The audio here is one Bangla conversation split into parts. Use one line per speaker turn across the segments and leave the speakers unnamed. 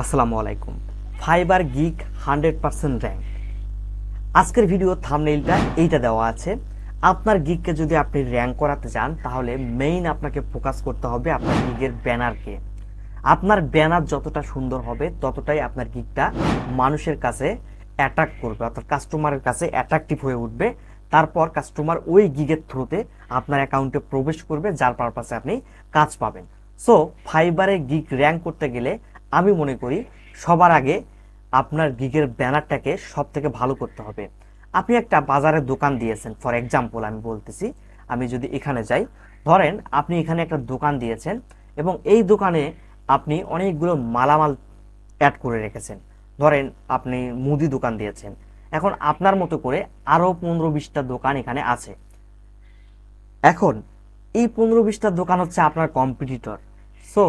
আসসালামু আলাইকুম। Fiverr gig hundred percent rank. আজকের ভিডিও থামনেইলটা এইটা দেওয়া আছে। আপনার গিগকে যদি আপনি র্যাঙ্ক করাতে চান, তাহলে মেইন আপনাকে ফোকাস করতে হবে আপনার গিগের ব্যানারকে। আপনার ব্যানার যতটা সুন্দর হবে, ততটাই আপনার গিগটা মানুষের কাছে অ্যাট্রাক্ট করবে, অর্থাৎ কাস্টমারের কাছে অ্যাট্রাকটিভ হয়ে উঠবে। তারপর কাস্টমার ওই গিগের থ্রুতে আপনার অ্যাকাউন্টে প্রবেশ করবে, যার পারপাসে আপনি কাজ পাবেন। সো ফাইবারে গিগ র্যাঙ্ক করতে গেলে আমি মনে করি সবার আগে আপনার গিগের ব্যানারটাকে সব থেকে ভালো করতে হবে। আপনি একটা বাজারে দোকান দিয়েছেন ফর এক্সাম্পল আমি বলতেছি, আমি যদি এখানে যাই, ধরেন আপনি এখানে একটা দোকান দিয়েছেন এবং এই দোকানে আপনি অনেকগুলো মালামাল অ্যাড করে রেখেছেন। ধরেন আপনি মুদি দোকান দিয়েছেন, এখন আপনার মতো করে আরও পনেরো বিশটা দোকান এখানে আছে। এখন এই পনেরো বিশটা দোকান হচ্ছে আপনার কম্পিটিটর সো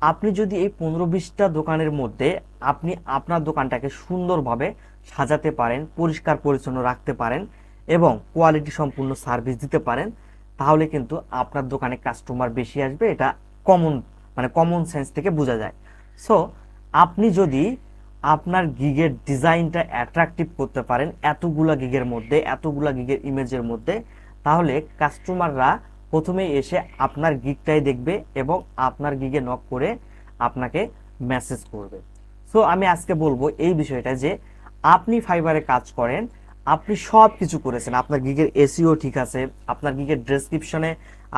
আপনি যদি এই পনেরো বিশটা দোকানের মধ্যে আপনি আপনার দোকানটাকে সুন্দরভাবে সাজাতে পারেন, পরিষ্কার, পরিচ্ছন্ন রাখতে পারেন এবং কোয়ালিটি সম্পূর্ণ সার্ভিস দিতে পারেন, তাহলে কিন্তু আপনার দোকানে কাস্টমার বেশি আসবে। এটা কমন মানে কমন সেন্স থেকে বোঝা যায়। সো আপনি যদি আপনার গিগের ডিজাইনটা অ্যাট্রাকটিভ করতে পারেন, এতগুলা গিগের মধ্যে, এতগুলা গিগের ইমেজের মধ্যে, তাহলে কাস্টমাররা প্রথমে এসে আপনার গিগটাই দেখবে এবং আপনার গিগে নক করে আপনাকে মেসেজ করবে। সো আমি আজকে বলব এই বিষয়টা যে আপনি ফাইবারে কাজ করেন, আপনি সব কিছু করেছেন। আপনার গিগের এসিও ঠিক আছে, আপনার গিগের ডেসক্রিপশনে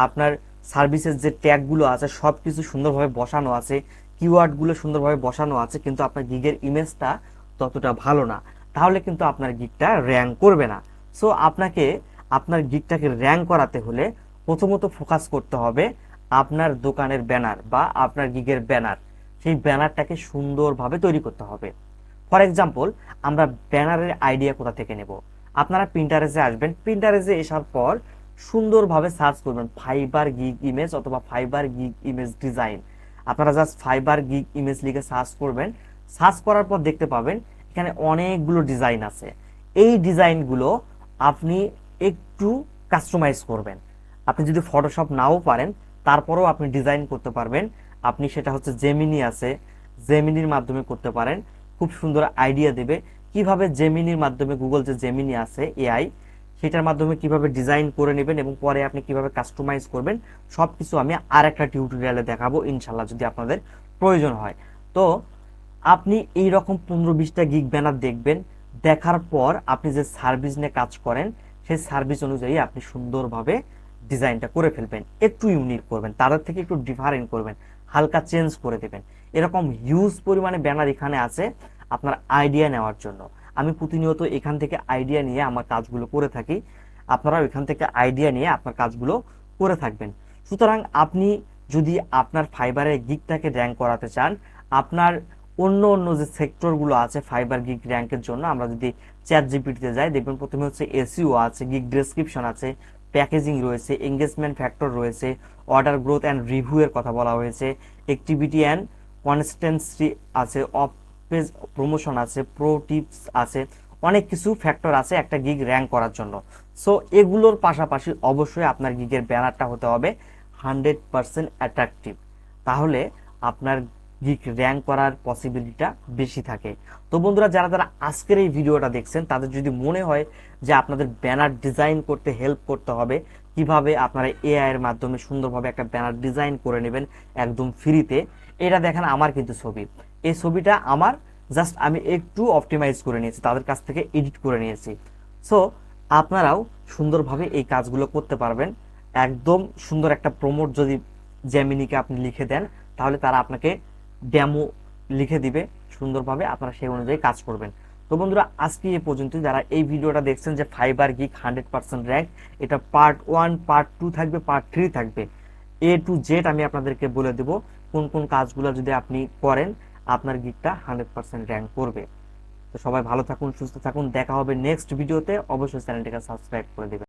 আপনার সার্ভিসের যে ট্যাগগুলো আছে সব কিছু সুন্দরভাবে বসানো আছে কিওয়ার্ডগুলো সুন্দরভাবে বসানো আছে, কিন্তু আপনার গিগের ইমেজটা ততটা ভালো না। তাহলে কিন্তু আপনার গিগটা র্যাঙ্ক করবে না। সো আপনাকে, আপনার গিগটাকে র্যাঙ্ক করাতে হলে প্রথমত ফোকাস করতে হবে আপনার দোকানের ব্যানার বা আপনার গিগের ব্যানার সেই ব্যানারটাকে সুন্দরভাবে তৈরি করতে হবে। ফর এক্সাম্পল আমরা ব্যানারের আইডিয়া কোথা থেকে নেব? আপনারা প্রিন্টারেজে আসবেন। প্রিন্টারেজে আসার পর সুন্দরভাবে সার্চ করবেন ফাইবার গিগ ইমেজ অথবা ফাইবার গিগ ইমেজ ডিজাইন আপনারা জাস্ট ফাইবার গিগ ইমেজ লিখে সার্চ করবেন। সার্চ করার পর দেখতে পাবেন এখানে অনেকগুলো ডিজাইন আছে। এই ডিজাইনগুলো আপনি একটু কাস্টমাইজ করবেন। আপনি যদি ফটোশপ নাও পারেন, তারপরেও আপনি ডিজাইন করতে পারবেন। আপনি সেটা হচ্ছে জেমিনি আছে জেমিনির মাধ্যমে করতে পারেন। খুব সুন্দর আইডিয়া দেবে। কীভাবে জেমিনির মাধ্যমে গুগল যে জেমিনি আছে এআই সেটার মাধ্যমে কীভাবে ডিজাইন করে নেবেন এবং পরে আপনি কীভাবে কাস্টমাইজ করবেন সব কিছু আমি আর একটা টিউটোরিয়ালে দেখাবো ইনশাল্লাহ যদি আপনাদের প্রয়োজন হয়। তো, আপনি এই রকম পনেরো বিশটা গিগ ব্যানার দেখবেন, দেখার পর আপনি যে সার্ভিস নিয়ে কাজ করেন, সেই সার্ভিস অনুযায়ী আপনি সুন্দরভাবে ডিজাইনটা করে ফেলবেন, একটু ইউনিক করবেন, তাদের থেকে একটু ডিফারেন্ট করবেন, হালকা চেঞ্জ করে দেবেন। এরকম হিউজ পরিমাণে ব্যানার এখানে আছে আপনার আইডিয়া নেওয়ার জন্য। আমি প্রতিনিয়ত এখান থেকে আইডিয়া নিয়ে আমার কাজগুলো করে থাকি। আপনারাও এখান থেকে আইডিয়া নিয়ে আপনার কাজগুলো করে থাকবেন। সুতরাং আপনি যদি আপনার ফাইবারের গিগটাকে র্যাঙ্ক করাতে চান, আপনার অন্য অন্য যে সেক্টরগুলো আছে ফাইবার গিগ র্যাঙ্কের জন্য, আমরা যদি চ্যাট জিপিটিতে যাই, দেখবেন প্রথমে হচ্ছে এসিও আছে গিগ ডেসক্রিপশন আছে প্যাকেজিং রয়েছে এঙ্গেজমেন্ট ফ্যাক্টর রয়েছে অর্ডার গ্রোথ অ্যান্ড রিভিউ এর কথা বলা হয়েছে অ্যাক্টিভিটি অ্যান্ড কনস্টেন্সি আছে অফ পেজ প্রমোশন আছে প্রো টিপস আছে, অনেক কিছু ফ্যাক্টর আছে একটা গিগ র্যাঙ্ক করার জন্য। সো এগুলোর পাশাপাশি অবশ্যই আপনার গিগের ব্যানারটা হতে হবে হান্ড্রেড পার্সেন্ট অ্যাট্রাকটিভ তাহলে আপনার র্যাঙ্ক করার পসিবিলিটিটা বেশি থাকে। তো বন্ধুরা, যারা যারা আজকের এই ভিডিওটা দেখছেন, তাদের যদি মনে হয় যে আপনাদের ব্যানার ডিজাইন করতে হেল্প করতে হবে, কীভাবে আপনারা এআই এর মাধ্যমে সুন্দরভাবে একটা ব্যানার ডিজাইন করে নেবেন একদম ফ্রিতে এটা দেখেন আমার কিন্তু ছবি। এই ছবিটা আমার জাস্ট আমি একটু অপটিমাইজ করে নিয়েছি, তাদের কাছ থেকে এডিট করে নিয়েছি। সো আপনারাও সুন্দরভাবে এই কাজগুলো করতে পারবেন। একদম সুন্দর একটা প্রমোট যদি জ্যামিনিকে আপনি লিখে দেন, তাহলে তারা আপনাকে ডেমো লিখে দিবে সুন্দরভাবে আপনারা সেই অনুযায়ী কাজ করবেন। তো বন্ধুরা, আজকে এ পর্যন্ত যারা এই ভিডিওটা দেখছেন যে Fiverr gig hundred percent rank এটা পার্ট ওয়ান পার্ট টু থাকবে পার্ট থ্রি থাকবে। এ টু জেড আমি আপনাদেরকে বলে দেব কোন কোন কাজগুলো যদি আপনি করেন, আপনার গিকটা হান্ড্রেড পার্সেন্ট র্যাঙ্ক করবে। তো সবাই ভালো থাকুন, সুস্থ থাকুন। দেখা হবে নেক্সট ভিডিওতে অবশ্যই চ্যানেলটিকে সাবস্ক্রাইব করে দেবেন।